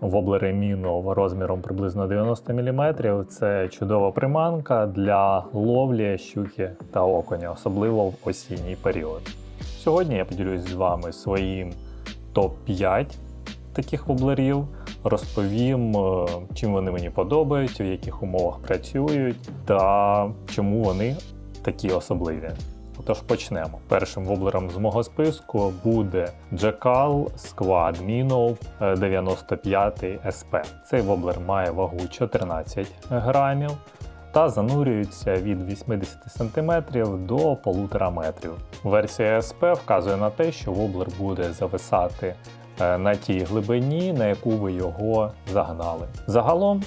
Воблери Мінов розміром приблизно 90 мм це чудова приманка для ловлі щуки та окуня, особливо в осінній період. Сьогодні я поділюсь з вами своїм топ-5 таких воблерів, розповім, е, чим вони мені подобаються, в яких умовах працюють та чому вони такі особливі. Отож почнемо. Першим воблером з мого списку буде Jackal Squad Minnow е, 95 SP. Цей воблер має вагу 14 грамів та занурюється від 80 см до 1,5 метрів. Версія SP вказує на те, що воблер буде зависати е, на тій глибині, на яку ви його загнали. Загалом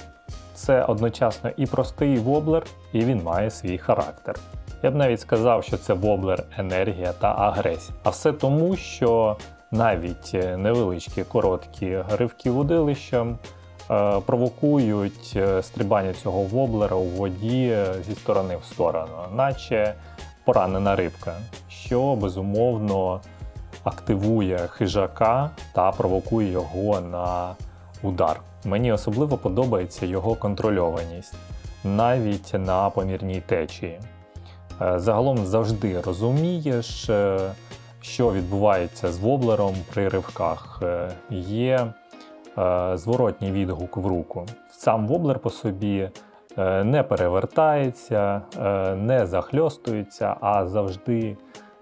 це одночасно і простий воблер, і він має свій характер. Я б навіть сказав, що це воблер енергія та агресія. А все тому, що навіть е, невеличкі короткі ривки водилищем е, провокують е, стрибання цього воблера у воді зі сторони в сторону, наче поранена рибка, що безумовно активує хижака та провокує його на удар. Мені особливо подобається його контрольованість навіть на помірній течії. Е, Загалом завжди розумієш, е, що відбувається з воблером при ривках. Е, Є зворотній відгук в руку. Сам воблер по собі не перевертається, не захльостується, а завжди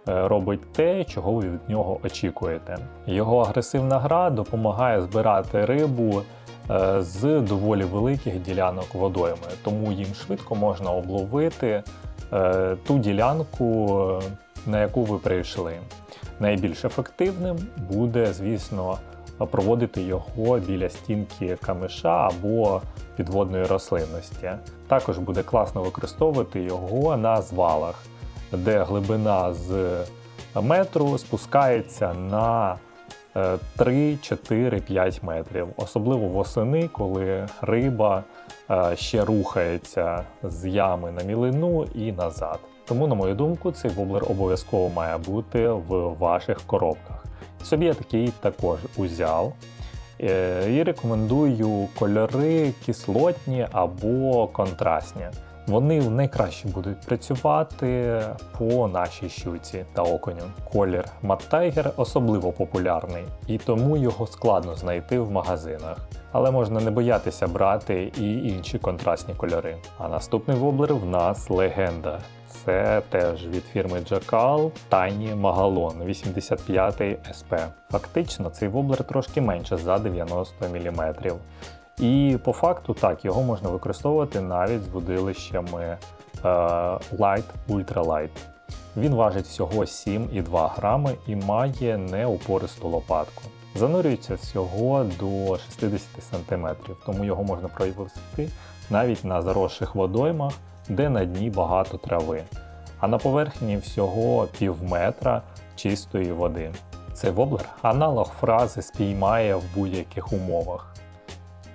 робить те, чого ви від нього очікуєте. Його агресивна гра допомагає збирати рибу з доволі великих ділянок водойми, тому їм швидко можна обловити ту ділянку, е, на яку ви прийшли. Найбільш ефективним буде, звісно, проводити його біля стінки камиша або підводної рослинності. Також буде класно використовувати його на звалах, де глибина з метру спускається на е, 3, 4, 5 метрів, особливо восени, коли риба е, ще рухається з ями на мілину і назад. Тому, на мою думку, цей воблер обов'язково має бути в ваших коробках. Собі я такий також узяв. Е, І рекомендую кольори кислотні або контрастні. Вони найкраще будуть працювати по нашій щуці та оконю. Колір Tiger особливо популярний, і тому його складно знайти в магазинах. Але можна не боятися брати і інші контрастні кольори. А наступний воблер в нас легенда. Це теж від фірми Jackal Tiny Magalon 85 SP. Фактично, цей воблер трошки менше за 90 мм. І по факту так, його можна використовувати навіть з будилищами е, Light Ultra. Він важить всього 7,2 грами і має неупористу лопатку. Занурюється всього до 60 см, тому його можна провести навіть на заросших водоймах, де на дні багато трави, а на поверхні всього пів метра чистої води. Цей воблер аналог фрази спіймає в будь-яких умовах.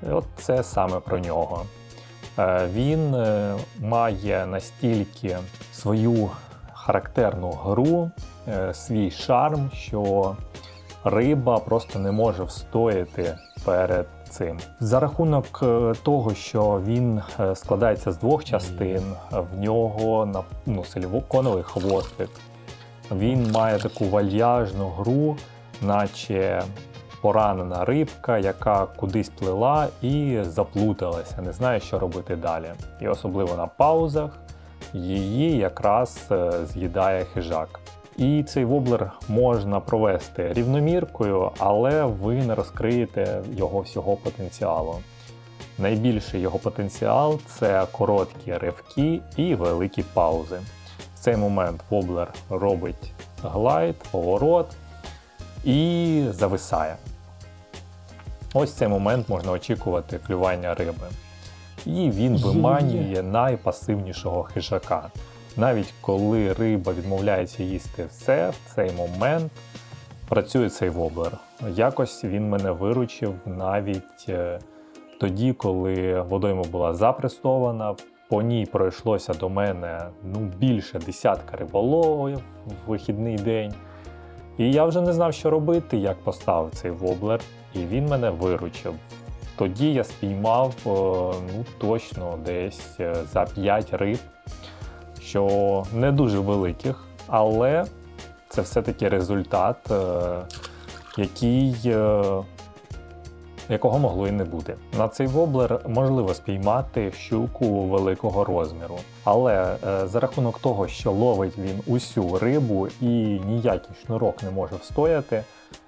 І От це саме про нього. Е, Він е, має настільки свою характерну гру, е, свій шарм, що риба просто не може встояти перед цим. За рахунок е, того, що він е, складається з двох частин, в нього ну, силіконовий хвостик. Він має таку вальяжну гру, наче поранена рибка, яка кудись плила і заплуталася, не знає, що робити далі. І особливо на паузах її якраз е, з'їдає хижак. І цей воблер можна провести рівноміркою, але ви не розкриєте його всього потенціалу. Найбільший його потенціал це короткі ривки і великі паузи. В цей момент воблер робить глайд, поворот і зависає. Ось цей момент можна очікувати клювання риби. І він виманює найпасивнішого хижака. Навіть коли риба відмовляється їсти все, в цей момент працює цей воблер. Якось він мене виручив навіть е, тоді, коли водойма була запресована. По ній пройшлося до мене ну, більше десятка риболовів в вихідний день. І я вже не знав, що робити, як поставив цей воблер, і він мене виручив. Тоді я спіймав е, ну, точно десь е, за 5 риб, що не дуже великих, але це все-таки результат, е, який, якого могло і не бути. На цей воблер можливо спіймати щуку великого розміру, але е, за рахунок того, що ловить він усю рибу і ніякий шнурок не може встояти.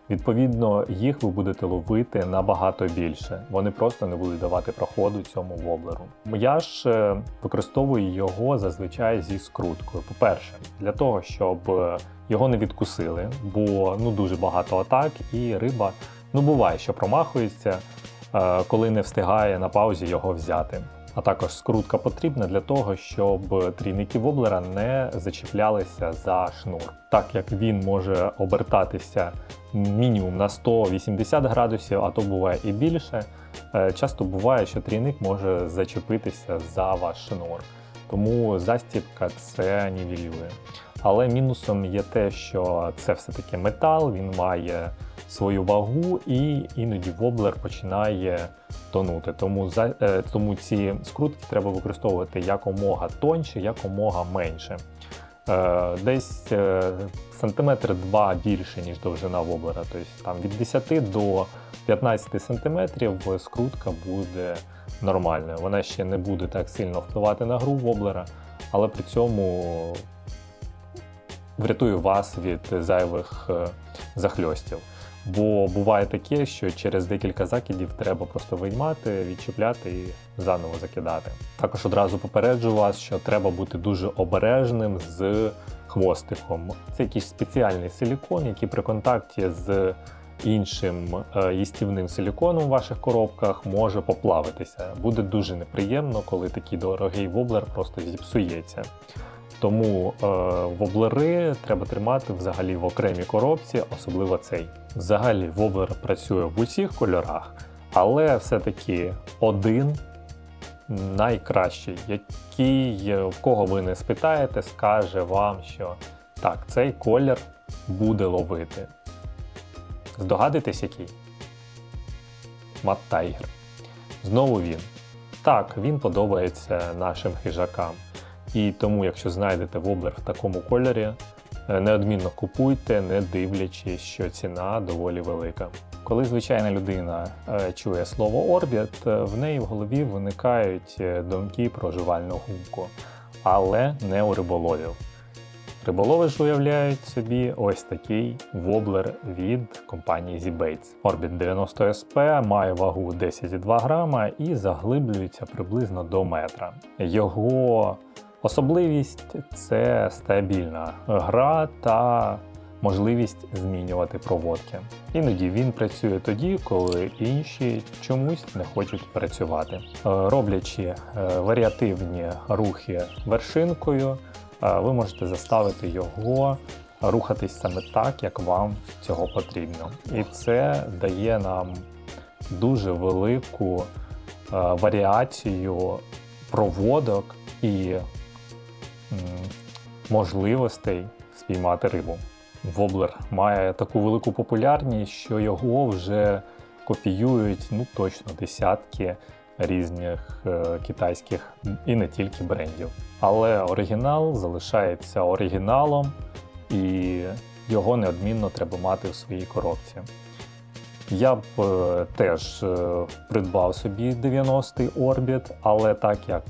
Відповідно, їх ви будете ловити набагато більше. Вони просто не будуть давати проходу цьому воблеру. Я ж е, використовую його зазвичай зі скруткою. По-перше, для того, щоб е, його не відкусили, бо ну дуже багато атак, і риба ну буває, що промахується, е, коли не встигає на паузі його взяти. А також скрутка потрібна для того, щоб трійники воблера не зачіплялися за шнур, так як він може обертатися мінімум на 180 градусів, а то буває і більше. е, Часто буває, що трійник може зачепитися за ваш шнур, тому застібка це нівелює. Але мінусом є те, що це все-таки метал, він має свою вагу, і іноді воблер починає тонути. Тому за е, тому ці скрутки треба використовувати якомога тоньше, якомога менше. Е, десь е, сантиметр два більше, ніж довжина воблера. Тобто там від 10 до 15 сантиметрів скрутка буде нормальною. Вона ще не буде так сильно впливати на гру воблера, але при цьому врятує вас від зайвих е, захльостів. Бо буває таке, що через декілька закидів треба просто виймати, відчіпляти і заново закидати. Також одразу попереджу вас, що треба бути дуже обережним з хвостиком. Це якийсь спеціальний силікон, який при контакті з іншим е, їстівним силіконом в ваших коробках може поплавитися. Буде дуже неприємно, коли такий дорогий воблер просто зіпсується. Тому е, воблери треба тримати взагалі в окремій коробці, особливо цей. Взагалі воблер працює в усіх кольорах, але все-таки один найкращий, який в кого ви не спитаєте, скаже вам, що так, цей колір буде ловити. Здогадуєтесь, який? Мат Тайгер. Знову він. Так, він подобається нашим хижакам. І тому, якщо знайдете воблер в такому кольорі, е, неодмінно купуйте, не дивлячись, що ціна доволі велика. Коли звичайна людина е, чує слово орбіт, е, в неї в голові виникають думки про жувальну гумку, але не у риболовів. Риболови ж уявляють собі ось такий воблер від компанії Z-Baits. Orbit 90 SP має вагу 10,2 грама і заглиблюється приблизно до метра. Його особливість це стабільна гра та можливість змінювати проводки. Іноді він працює тоді, коли інші чомусь не хочуть працювати. Е, Роблячи е, варіативні рухи вершинкою, е, ви можете заставити його рухатись саме так, як вам цього потрібно. І це дає нам дуже велику варіацію проводок і можливостей спіймати рибу. Воблер має таку велику популярність, що його вже копіюють ну точно десятки різних е, китайських і не тільки брендів. Але оригінал залишається оригіналом, і його неодмінно треба мати в своїй коробці. Я б е, теж е, придбав собі 90-й Orbit, але так як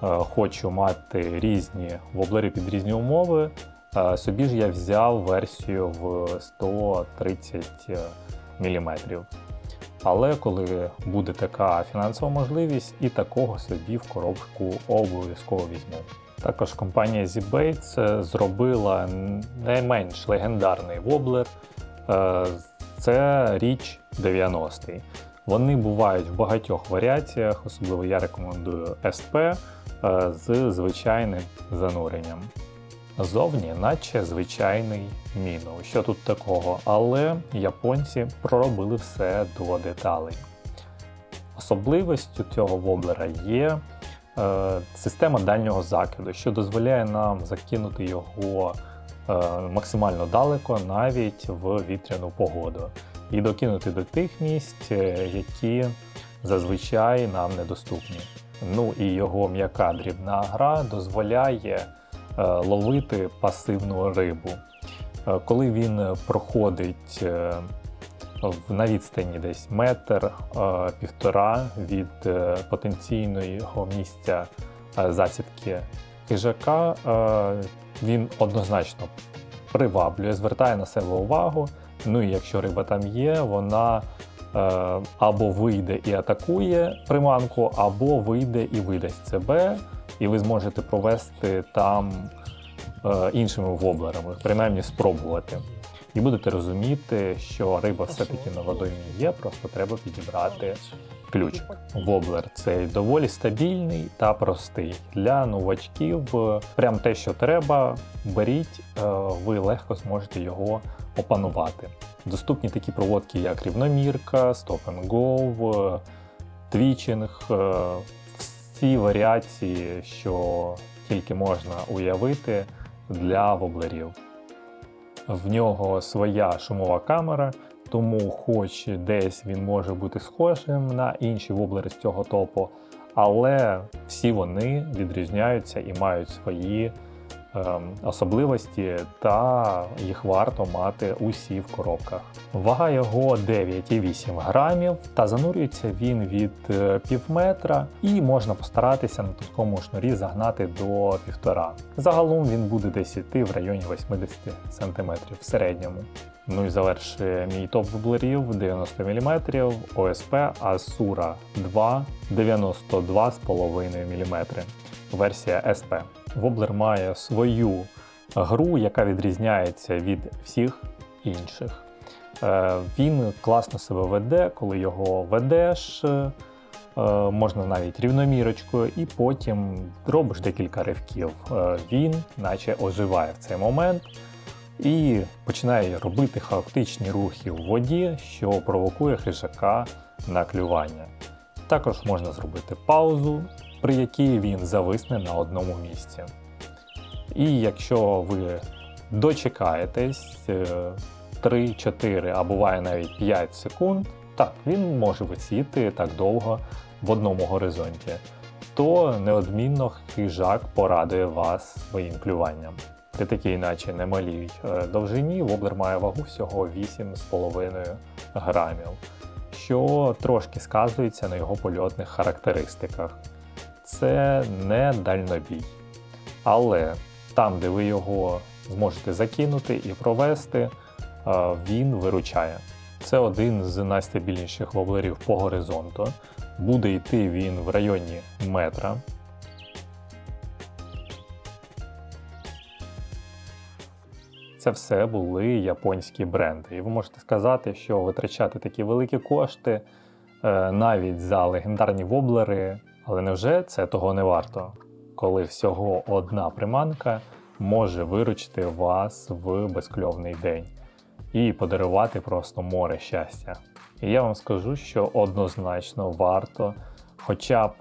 хочу мати різні воблери під різні умови, е, собі ж я взяв версію в 130 мм. Але коли буде така фінансова можливість, і такого собі в коробку обов'язково візьму. Також компанія Z-Baits зробила найменш легендарний воблер. Е, Це річ 90-й. Вони бувають в багатьох варіаціях, особливо я рекомендую SP е, з звичайним зануренням. Зовні, наче звичайний міну. Що тут такого? Але японці проробили все до деталей. Особливістю цього воблера є е, система дальнього закиду, що дозволяє нам закинути його е, максимально далеко навіть в вітряну погоду. і докинути до тих місць, е, які зазвичай нам недоступні. Ну і його м'яка дрібна гра дозволяє е, ловити пасивну рибу. Е, Коли він проходить е, на відстані десь метр півтора від потенційного місця засідки хижака, він однозначно приваблює, звертає на себе увагу. Ну і якщо риба там є, вона або вийде і атакує приманку, або вийде і видасть себе, і ви зможете провести там е, іншими воблерами, принаймні спробувати. І будете розуміти, що риба все-таки на водоймі є, просто треба підібрати ключик. Воблер цей доволі стабільний та простий. Для новачків е, прям те, що треба, беріть, е, ви легко зможете його опанувати. Доступні такі проводки, як рівномірка, Stop and Go, твічинг, е, всі варіації, що тільки можна уявити для воблерів. В нього своя шумова камера, тому хоч десь він може бути схожим на інші воблери з цього топу, але всі вони відрізняються і мають свої особливості, та їх варто мати усі в коробках. Вага його 9,8 грамів, та занурюється він від е, пів метра, і можна постаратися на тонкому шнурі загнати до півтора. Загалом він буде десь іти в районі 80 см в середньому. Ну і завершує мій топ воблерів 90 мм ОСП Asura 2 92,5 мм. Версія СП. Воблер має свою гру, яка відрізняється від всіх інших. Е, Він класно себе веде, коли його ведеш. е, Можна навіть рівномірочкою, і потім робиш декілька ривків. Е, Він, наче оживає в цей момент, і починає робити хаотичні рухи в воді, що провокує хижака на клювання. Також можна зробити паузу, при якій він зависне на одному місці. І якщо ви дочекаєтесь е, 3-4, а буває навіть 5 секунд, так, він може висіти так довго в одному горизонті, то неодмінно хижак порадує вас своїм клюванням. При такій, наче немалій е, довжині, воблер має вагу всього 8,5 грамів, що трошки сказується на його польотних характеристиках. Це не дальнобій. Але там, де ви його зможете закинути і провести, е, він виручає. Це один з найстабільніших воблерів по горизонту. Буде йти він в районі метра. Це все були японські бренди. І ви можете сказати, що витрачати такі великі кошти е, навіть за легендарні воблери, але невже це того не варто, коли всього одна приманка може виручити вас в безкльовний день і подарувати просто море щастя. І я вам скажу, що однозначно варто хоча б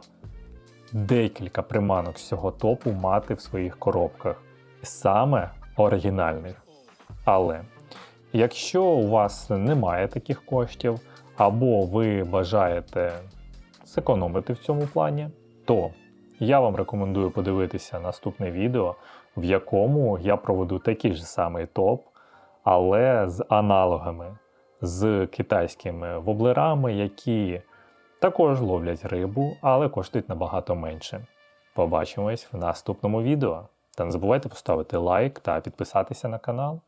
декілька приманок з цього топу мати в своїх коробках, саме оригінальних. Але якщо у вас немає таких коштів, або ви бажаєте зекономити в цьому плані, то я вам рекомендую подивитися наступне відео, в якому я проведу такий ж самий топ, але з аналогами, з китайськими воблерами, які також ловлять рибу, але коштують набагато менше. Побачимось в наступному відео. Та не забувайте поставити лайк та підписатися на канал.